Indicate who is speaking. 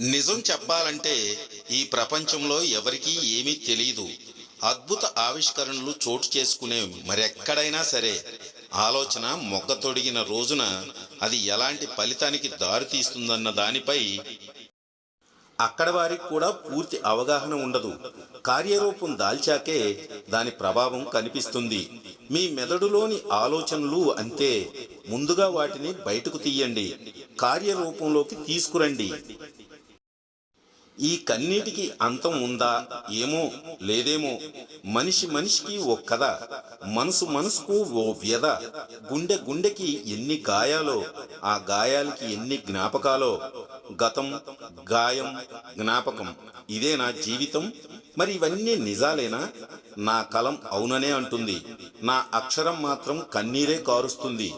Speaker 1: నిజం చెప్పాలంటే ఈ ప్రపంచంలో ఎవరికీ ఏమీ తెలియదు అద్భుత ఆవిష్కరణలు చోటు చేసుకునే మరెక్కడైనా సరే ఆలోచన మొగ్గ తొడిగిన రోజున అది ఎలాంటి ఫలితానికి దారితీస్తుందన్న దానిపై అక్కడ వారికి కూడా పూర్తి అవగాహన ఉండదు. కార్యరూపం దాల్చాకే దాని ప్రభావం కనిపిస్తుంది. మీ మెదడులోని ఆలోచనలు అంతే. ముందుగా వాటిని బయటకు తీయండి. కార్యరూపంలోకి తీసుకురండి. ఈ కన్నీటికి అంతం ఉందా ఏమో లేదేమో. మనిషి మనిషికి ఓ కథ మనసు మనసుకు ఓ వ్యధ. గుండె గుండెకి ఎన్ని గాయాలో ఆ గాయాలకి ఎన్ని జ్ఞాపకాలో. గతం గాయం జ్ఞాపకం. ఇదే నా జీవితం. మరి ఇవన్నీ నిజాలేనా? నా కలం అవుననే అంటుంది. నా అక్షరం మాత్రం కన్నీరే కారుస్తుంది.